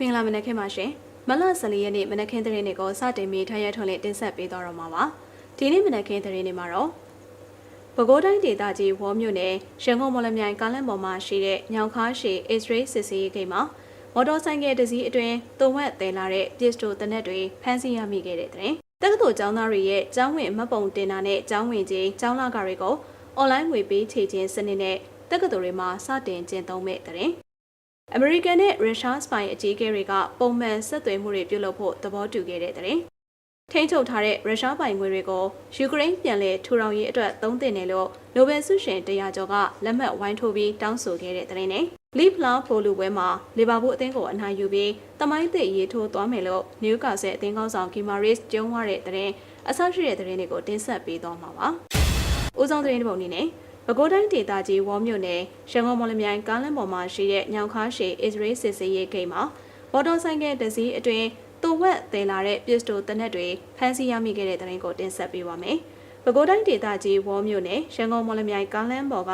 မင်္ဂလာမနက်ခင်းပါရှင်မလ14ရက်နေ့မနက်ခင်းသတင်းတွေကိုစတင်ပြီးထရက်ထွန်လေးတင်ဆက်ပေးတော့မှာပါဒီနေ့မနက်ခင်းသတင်းတွေမှာတော့ပဲခူးတိုင်းဒေသကြီးဝေါ်မြို့နယ်ရန်ကုန်မော်လမြိုင်ကားလမ်းပေါ်မှာရှိတဲ့ညောင်ခါရှည်အစ္စရေးစစ်စီးရေးဂိတ်မှာမော်တော်ဆိုင်ကယ်တစ်စီးအတွင်းတုံဝက်သယ်လာတဲ့ပစ္စတိုတနက်တွေဖမ်းဆီးရမိခဲ့တဲ့တဲ့တက္ကသိုလ်ကျောင်းသားတွေရဲ့ကျောင်းဝင်မှတ်ပုံတင်တာနဲ့ကျောင်းဝင်ကြီးကျောင်းလာကတွေကိုအွန်လိုင်းငွေပေးချေခြင်းစနစ်နဲ့တက္ကသိုလ်တွေမှာစတင်ကျင့်သုံးမဲ့တဲ့ အမေရိကန်နဲ့ရုရှားစပိုင်အကြီးအကဲတွေကပုံမှန်ဆက်သွယ်မှုတွေပြုလုပ်ဖို့သဘောတူခဲ့တဲ့တဲ့။ထိန်းချုပ်ထားတဲ့ရုရှားပိုင်ငွေတွေကိုယူကရိန်းပြန်လည်ထူထောင်ရေးအတွက်သုံးသင့်တယ်လို့နိုဘယ်ဆုရှင်တရားကျော်ကလက်မှတ်ဝိုင်းထိုးပြီးတောင်းဆိုခဲ့တဲ့တဲ့နဲ့လီဖလာဖိုလူပွဲမှာလီဗာပူးအသင်းကိုအနိုင်ယူပြီးတမိုင်းသစ်ရေးထိုးသွားမယ်လို့နယူကာဆယ်အသင်းကောင်းဆောင်ကီမာရစ်ကျုံးဝတဲ့တဲ့အဆောက်ရှိတဲ့တဲ့တွေကိုတင်ဆက်ပေးသွားမှာပါ။ဦးဆောင်တဲ့ပုံအနေနဲ့ ပဲခူးတိုင်းဒေသကြီးဝေါ်မြို့နယ်ရန်ကုန်မော်လမြိုင်ကားလမ်းပေါ်မှာရှိတဲ့ညောင်ခါရှည်အစ္စရေးစစ်စေးရေးဂိတ်မှာမော်တော်ဆိုင်ကယ်တစ်စီးအတွင်းတူဝက်သယ်လာတဲ့ပစ္စတိုတနက်တွေဖမ်းဆီးရမိခဲ့တဲ့တဲ့ရင်ကိုတင်ဆက်ပေးပါမယ်။ပဲခူးတိုင်းဒေသကြီးဝေါ်မြို့နယ်ရန်ကုန်မော်လမြိုင်ကားလမ်းပေါ်က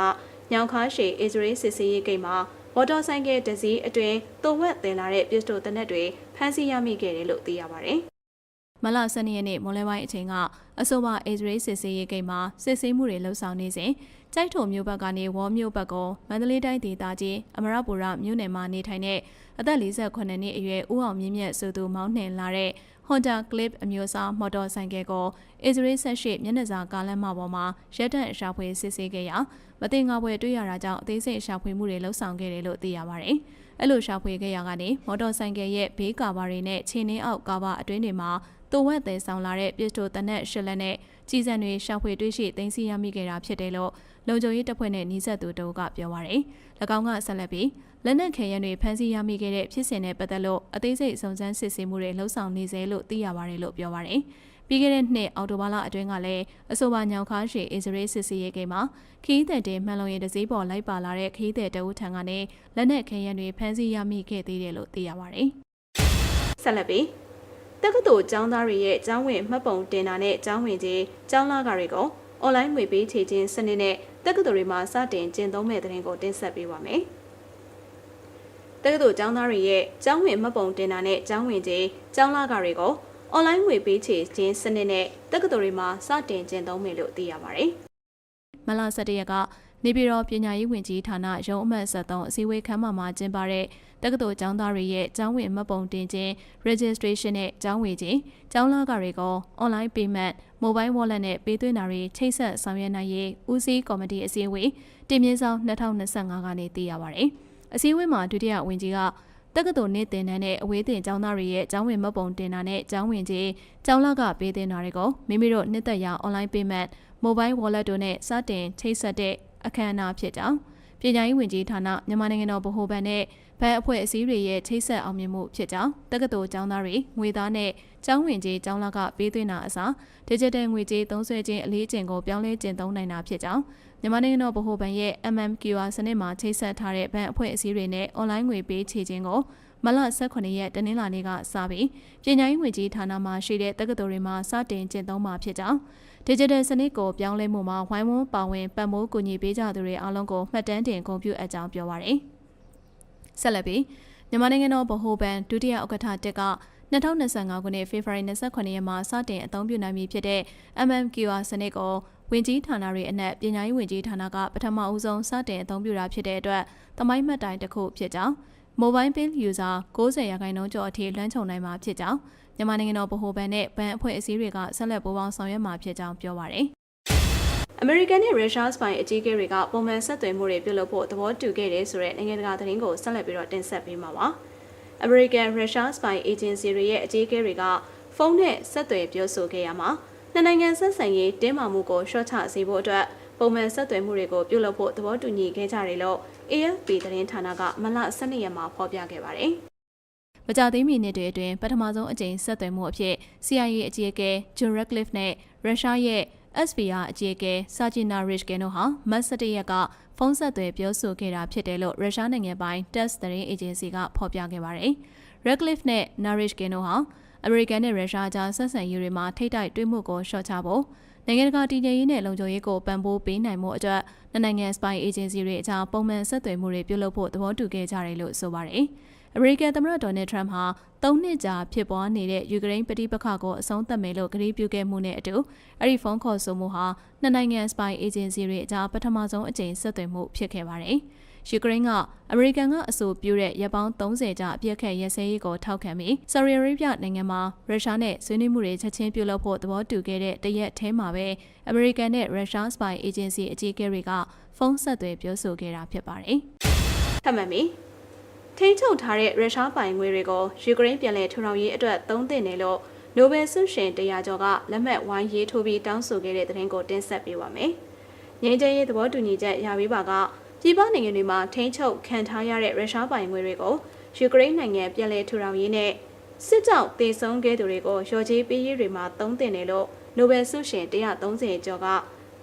ညောင်ခါရှည်အစ္စရေးစစ်စေးရေးဂိတ်မှာမော်တော်ဆိုင်ကယ်တစ်စီးအတွင်းတူဝက်သယ်လာတဲ့ပစ္စတိုတနက်တွေဖမ်းဆီးရမိခဲ့တယ်လို့သိရပါတယ်။မလ12ရက်နေ့မွန်လွဲပိုင်းအချိန်ကအဆိုပါအစ္စရေးစစ်ဆေးရေးဂိတ်မှာစစ်ဆေးမှုတွေလှုပ်ဆောင်နေစဉ် ကြိုက်ထုံမြို့ဘက်ကနေဝေါ်မြို့ဘက်ကိုမန္တလေးတိုင်းဒေသကြီးအမရပူရမြို့နယ်မှာနေထိုင်တဲ့အသက်48နှစ်အရွယ်ဦးအောင်မြင့်မြတ်ဆိုသူမောင်းနှင်လာတဲ့ Honda Clip အမျိုးအစားမော်တော်ဆိုင်ကယ်ကိုအစ္စရေးဆက်ရှိမျက်နှာစာကားလမ်းမပေါ်မှာရက်တန့်အရှာဖွေစစ်ဆေးခဲ့ရာမတင်ငါပွဲတွေ့ရတာကြောင့်အသေးစိတ်အရှာဖွေမှုတွေလှုပ်ဆောင်ခဲ့တယ်လို့သိရပါတယ်။အဲ့လိုရှာဖွေခဲ့ရကနေမော်တော်ဆိုင်ကယ်ရဲ့ဘေးကာဘာတွေနဲ့ခြေနှင်းအောက်ကာဘာအတွင်းတွေမှာ တူဝက်သေးဆောင်လာတဲ့ပစ္စတိုတနက်ရှစ်လက်နဲ့ကြီးစံတွေရှာဖွေတွေ့ရှိသိမ်းဆည်းရမိခဲ့တာဖြစ်တယ်လို့လုံခြုံရေးတပ်ဖွဲ့နဲ့နှီးဆက်သူတို့ကပြောပါရယ်။၎င်းကဆက်လက်ပြီးလက်နက်ခဲယမ်းတွေဖမ်းဆီးရမိခဲ့တဲ့ဖြစ်စဉ်နဲ့ပတ်သက်လို့အသေးစိတ်စုံစမ်းစစ်ဆေးမှုတွေလှုပ်ဆောင်နေစေလို့သိရပါတယ်လို့ပြောပါရယ်။ပြီးခဲ့တဲ့နှစ်အောက်တိုဘာလအတွင်းကလည်းအဆိုပါညောင်ခါရှည်အစ္စရေးစစ်စီရေးကိန်းမှာခီးတဲ့တင်မှန်လုံရင်တစည်းပေါ်လိုက်ပါလာတဲ့ခီးတဲ့တအုပ်ထံကနေလက်နက်ခဲယမ်းတွေဖမ်းဆီးရမိခဲ့သေးတယ်လို့သိရပါတယ်။ဆက်လက်ပြီး တက္ကသိုလ်ကျောင်းသားတွေရဲ့ကျောင်းဝင်မှတ်ပုံတင်တာနဲ့ကျောင်းဝင်ကြီးကျောင်းလာကတွေကိုအွန်လိုင်းငွေပေးချေခြင်းစနစ်နဲ့တက္ကသိုလ်တွေမှာစတင်ကျင့်သုံးမဲ့တဲ့တင်ကိုတင်ဆက်ပေးပါမယ်။တက္ကသိုလ်ကျောင်းသားတွေရဲ့ကျောင်းဝင်မှတ်ပုံတင်တာနဲ့ကျောင်းဝင်ကြီးကျောင်းလာကတွေကိုအွန်လိုင်းငွေပေးချေခြင်းစနစ်နဲ့တက္ကသိုလ်တွေမှာစတင်ကျင့်သုံးမယ်လို့သိရပါတယ်။မလ17ရက်က နေပြည်တော်ပညာရေးဝန်ကြီးဌာနရုံးအမှတ်73အစည်းအဝေးခန်းမမှာကျင်းပတဲ့တက္ကသိုလ်ကျောင်းသားတွေရဲ့ကျောင်းဝင်မှတ်ပုံတင်ခြင်း registration နဲ့ကျောင်းဝေခြင်းကျောင်းလာကတွေကို online payment mobile wallet နဲ့ပေးသွင်းတာတွေချိတ်ဆက်ဆောင်ရွက်နိုင်ရေးဦးစီးကော်မတီအစည်းအဝေးတင်မြင့်ဆောင်2025ကနေသိရပါတယ်။အစည်းအဝေးမှာဒုတိယဝန်ကြီးကတက္ကသိုလ်နေ့တင်တန်းတဲ့အဝေးတင်ကျောင်းသားတွေရဲ့ကျောင်းဝင်မှတ်ပုံတင်တာနဲ့ကျောင်းဝင်ခြင်းကျောင်းလကပေးတင်တာတွေကိုမိမိတို့နှစ်သက်ရာ online payment mobile wallet တို့နဲ့စတင်ချိတ်ဆက်တဲ့ အခမ်းအနားဖြစ်ကြောင်းပညာရေးဝန်ကြီးဌာနမြန်မာနိုင်ငံတော်ဗဟိုဘဏ်နဲ့ဘဏ်အဖွဲ့အစည်းတွေရဲ့ချိတ်ဆက်အောင်မြင်မှုဖြစ်ကြောင်းတက္ကသိုလ်ကျောင်းသားတွေငွေသားနဲ့ကျောင်းဝင်ကြီးကျောင်းလကပေးသွင်းတာအစား digital ငွေကြေးသုံးစွဲခြင်းအလေးကျင့်ကိုပြောင်းလဲကျင့်သုံးနိုင်တာဖြစ်ကြောင်းမြန်မာနိုင်ငံတော်ဗဟိုဘဏ်ရဲ့ MMQR စနစ်မှာချိတ်ဆက်ထားတဲ့ဘဏ်အဖွဲ့အစည်းတွေနဲ့ online ငွေပေးချေခြင်းကို မလ18ရက်တနင်္လာနေ့ကစပြီးပညာရေးဝန်ကြီးဌာနမှရှိတဲ့တက္ကသိုလ်တွေမှာစတင်ကျင့်သုံးမှာဖြစ်ကြောင်း digital စနစ်ကိုပြောင်းလဲမှုမှာဝိုင်းဝန်းပါဝင်ပတ်မိုးကူညီပေးကြသူတွေအားလုံးကိုမှတ်တမ်းတင်ဂုဏ်ပြုအပ်ကြောင်းပြောပါရယ်ဆက်လက်ပြီးမြန်မာနိုင်ငံတော်ဗဟိုဘဏ်ဒုတိယဥက္ကဋ္ဌတက်က2025ခုနှစ်ဖေဖော်ဝါရီ28ရက်မှာစတင်အသုံးပြုနိုင်ပြီဖြစ်တဲ့ MMQR စနစ်ကိုဝင်ကြီးဌာနတွေအနက်ပညာရေးဝင်ကြီးဌာနကပထမအဦးဆုံးစတင်အသုံးပြုတာဖြစ်တဲ့အတွက်သမိုင်းမှတ်တိုင်တစ်ခုဖြစ်ကြောင်း mobile bill user 90ရာခိုင်နှုန်းကျော်အထိလွှမ်းခြုံနိုင်မှာဖြစ်ကြောင်းမြန်မာနိုင်ငံတော်ဗဟိုဘဏ်နဲ့ဘဏ်အဖွဲ့အစည်းတွေကဆက်လက်ပူးပေါင်းဆောင်ရွက်မှာဖြစ်ကြောင်းပြောပါရယ်အမေရိကန်နဲ့ရုရှားစပိုင်အကြီးအကဲတွေကပုံမှန်ဆက်သွယ်မှုတွေပြုလုပ်ဖို့သဘောတူခဲ့တယ်ဆိုတဲ့နိုင်ငံတကာသတင်းကိုဆက်လက်ပြီးတော့တင်ဆက်ပေးမှာပါ။ American Russia Spy Agency တွေရဲ့အကြီးအကဲတွေကဖုန်းနဲ့ဆက်သွယ်ပြောဆိုခဲ့ရမှာနှစ်နိုင်ငံဆက်ဆံရေးတင်းမာမှုကိုရှော့ချစေဖို့အတွက်ပုံမှန်ဆက်သွယ်မှုတွေကိုပြုလုပ်ဖို့သဘောတူညီခဲ့ကြတယ်လို့ AFP သတင်းဌာနကမလ12ရက်မှာဖော်ပြခဲ့ပါတယ်။မကြသေးမီနှစ်တွေအတွင်းပထမဆုံးအကြိမ်ဆက်သွယ်မှုအဖြစ် CIA အကြီးအကဲ John Ratcliffe နဲ့ရုရှားရဲ့ SVR အကြီးအကဲ Sergina Rishkin တို့ဟာမတ်17ရက်ကဖုန်းဆက်သွယ်ပြောဆိုခဲ့တာဖြစ်တယ်လို့ရုရှားနိုင်ငံပိုင် TASS သတင်းအေဂျင်စီကဖော်ပြခဲ့ပါတယ်။ Ratcliffe နဲ့ Narishkin တို့ဟာအမေရိကန်နဲ့ရုရှားကြားဆက်ဆံရေးတွေမှာထိတိုက်တွေ့မှုကိုရှော့ချဖို့ နိုင်ငံတကာတည်ငြိမ်ရေးနဲ့လုံခြုံရေးကိုပံ့ပိုးပေးနိုင်မှုအတွက်နိုင်ငံ spy agency တွေအကြားပုံမှန်ဆက်သွယ်မှုတွေပြုလုပ်ဖို့သဘောတူခဲ့ကြတယ်လို့ဆိုပါတယ်။အမေရိကန်သမ္မတဒေါ်နယ်ထရမ့်ဟာ၃နှစ်ကြာဖြစ်ပွားနေတဲ့ယူကရိန်းပဋိပက္ခကိုအဆုံးသတ်မယ်လို့ကတိပြုခဲ့မှုနဲ့အတူအဲ့ဒီဖုန်းခေါ်ဆိုမှုဟာနှစ်နိုင်ငံစပိုင်အေဂျင်စီတွေအကြားပထမဆုံးအကြိမ်ဆက်သွယ်မှုဖြစ်ခဲ့ပါတယ်။ ယူကရိန်းကအမေရိကန်ကအဆိုပြုတဲ့ရပ်ပေါင်း30ကြာအပြည့်အခက်ရစဲရေးကိုထောက်ခံပြီးဆာရီအာရေဗျနိုင်ငံမှာရုရှားနဲ့ဆွေးနွေးမှုတွေချက်ချင်းပြုလုပ်ဖို့သဘောတူခဲ့တဲ့တရက်ထဲမှာပဲအမေရိကန်နဲ့ရုရှားစပိုင်အေဂျင်စီအကြီးအကဲတွေကဖုန်းဆက်သွယ်ပြောဆိုခဲ့တာဖြစ်ပါတယ်။ထပ်မံပြီးထိန်းချုပ်ထားတဲ့ရုရှားပိုင်ငွေတွေကိုယူကရိန်းပြည်လည်ထူထောင်ရေးအတွက်သုံးသင့်တယ်လို့နိုဘယ်ဆုရှင်တရားကျော်ကလက်မှတ်ဝိုင်းရေးထိုးပြီးတောင်းဆိုခဲ့တဲ့သတင်းကိုတင်ဆက်ပေးပါမယ်။ငြိမ်းချမ်းရေးသဘောတူညီချက်ရပြီးပါက ပြည်ပနိုင်ငံတွေမှာထိန်းချုပ်ခံထားရတဲ့ရုရှားပိုင်ငွေတွေကိုယူကရိန်းနိုင်ငံပြည်လည်ထူထောင်ရေးနဲ့စစ်ကြောင့်တည်ဆုံးခဲ့သူတွေကိုရော်ကြီးပေးရေးတွေမှာသုံးသင့်တယ်လို့နိုဘယ်ဆုရှင်130ကျော်က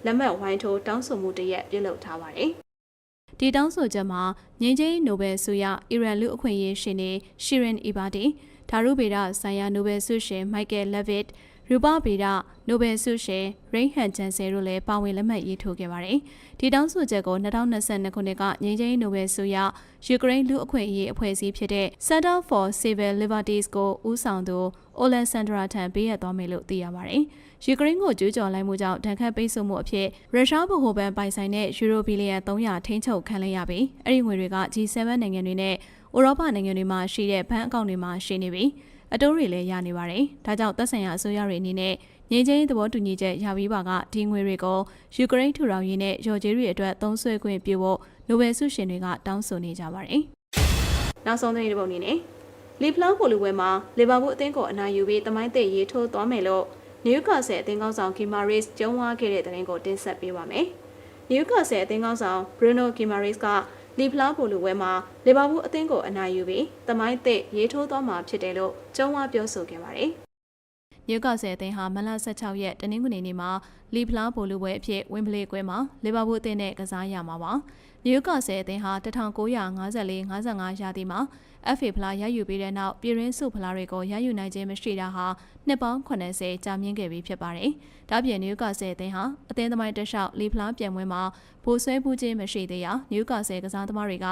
လက်မှတ်ဝိုင်းထိုးတောင်းဆိုမှုတရက်ပြုလုပ်ထားပါတယ်။ဒီတောင်းဆိုချက်မှာငြိမ်းချမ်းရေးနိုဘယ်ဆုရအီရန်လူအခွင့်အရေးရှင်နေရှီရင်အီဘာတီဒါရုဗေဒဆိုင်ရာနိုဘယ်ဆုရှင်မိုက်ကယ်လက်ဗစ် ရူပဗေဒနိုဘယ်ဆုရှင်ရိန်ဟန်ဂျန်ဆယ်တို့လည်းပါဝင်လက်မှတ်ရေးထိုးခဲ့ပါတယ်။ဒီတောင်းဆိုချက်ကို2022ခုနှစ်ကငြိမ်းချမ်းရေးနိုဘယ်ဆုရယူကရိန်းလူအခွင့်အရေးအဖွဲ့အစည်းဖြစ်တဲ့ Center for Civil Liberties ကိုဦးဆောင်သူအိုလန်ဆန်ဒရာထံပေးရသွားမယ်လို့သိရပါတယ်။ယူကရိန်းကိုကျူးကျော်လိုက်မှုကြောင့်ဒဏ်ခတ်ပိတ်ဆို့မှုအဖြစ်ရုရှားဗဟိုဘဏ်ပိုင်ဆိုင်တဲ့ယူရိုဘီလီယံ300ထိန်းချုပ်ခံလိုက်ရပြီးအဲ့ဒီငွေတွေက G7 နိုင်ငံတွေနဲ့ဥရောပနိုင်ငံတွေမှာရှိတဲ့ဘဏ်အကောင့်တွေမှာရှိနေပြီး အတိုးတွေလည်းရနေပါတယ်။ဒါကြောင့်သက်ဆိုင်ရာအစိုးရတွေအနေနဲ့ငြိမ်းချမ်းရေးသဘောတူညီချက်ရပြီးပါကဒီငွေတွေကိုယူကရိန်းထူထောင်ရေးနဲ့ရော်ဂျီရီအတွက်သုံးစွဲခွင့်ပြုဖို့နိုဘယ်ဆုရှင်တွေကတောင်းဆိုနေကြပါတယ်။နောက်ဆုံးသတင်းတစ်ပုဒ်အနေနဲ့လီဖလောင်းပိုလူဝဲမှာလီဗာပူးအသင်းကိုအနိုင်ယူပြီးတမိုင်းသိရေးထိုးသွားမယ်လို့နယူကာဆယ်အသင်းကောင်းဆောင်ကီမာရစ်ကျုံးဝါခဲ့တဲ့သတင်းကိုတင်ဆက်ပေးပါမယ်။နယူကာဆယ်အသင်းကောင်းဆောင်ဘရူနိုကီမာရစ်က လီဖလားပိုလူဝဲမှာလီဗာပူးအသင်းကိုအနိုင်ယူပြီးတမိုင်းသစ်ရေးထိုးသွားမှာဖြစ်တယ်လို့ကျုံးဝါပြောဆိုခဲ့ပါတယ်။နယူကာဆယ်အသင်းဟာမလ16ရက်တနင်္ဂနွေနေ့မှာလီဖလားပိုလူဝဲအဖြစ်ဝင်းပလေကွဲမှာလီဗာပူးအသင်းနဲ့ကစားရမှာပါ။ နယူကာဆယ်အသင်းဟာ1954-55ရာသီမှာ FA ဖလားရယူပြီးတဲ့နောက်ပြည်ရင်းစုဖလားတွေကိုရယူနိုင်ခြင်းမရှိတာဟာနှစ်ပေါင်း80ကြာမြင့်ခဲ့ပြီဖြစ်ပါတယ်။ဒါပြင်နယူကာဆယ်အသင်းဟာအသင်းသမိုင်းတစ်လျှောက်လီဖလားပြိုင်ပွဲမှာဗိုလ်ဆွဲပူးခြင်းမရှိသေးရာနယူကာဆယ်ကစားသမားတွေက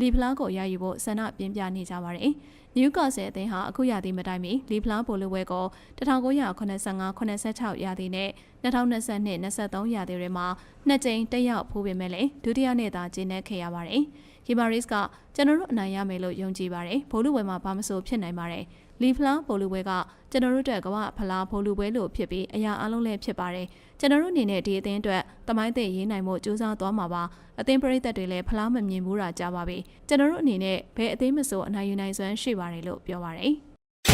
လီဖလားကိုရယူဖို့ဆန္ဒပြင်းပြနေကြပါတယ်။ နယူကာဆယ်အသင်းဟာအခုရာသီမတိုင်မီလီဖလားပိုလိုဝဲကို1985-86ရာသီနဲ့2022-23ရာသီတွေမှာနှစ်ကြိမ်တက်ရောက်ဖိုးပေမဲ့လည်းဒုတိယနေ့သာကျင်းနေခဲ့ရပါတယ်။ ကီမာရစ်ကကျွန်တော်တို့အနိုင်ရမယ်လို့ယုံကြည်ပါတယ်။ဘိုးလူဝဲမှာဘာမဆိုဖြစ်နိုင်ပါတယ်။လီဖလားဘိုလူဝဲကကျွန်တော်တို့အတွက်ကမ္ဘာဖလားဘိုလူဝဲလို့ဖြစ်ပြီးအရာအလုံးလည်းဖြစ်ပါတယ်။ကျွန်တော်တို့အနေနဲ့ဒီအသင်းအတွက်တမိုင်းသိရေးနိုင်မှုစူးစမ်းသွားမှာပါ။အသင်းပရိသတ်တွေလည်းဖလားမမြင်ဘူးတာကြားပါပြီ။ကျွန်တော်တို့အနေနဲ့ဘယ်အသင်းမဆိုအနိုင်ယူနိုင်စွမ်းရှိပါတယ်လို့ပြောပါတယ်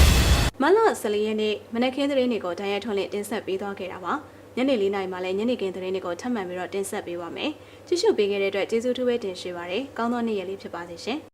။မလ14ရက်နေ့မနက်ခင်းသတင်းတွေကိုတန်ရထွန်းလင့်တင်ဆက်ပေးသွားခဲ့တာပါ။ ညနေ၄နာရီမှလည်းညနေခင်းသတင်းတွေကိုထပ်မံပြီးတော့တင်ဆက်ပေးပါမယ်။ကြည့်ရှုပေးခဲ့တဲ့အတွက်ကျေးဇူးထူးပဲတင်ရှိပါတယ်။ကောင်းသောနေ့ရက်လေးဖြစ်ပါစေရှင်။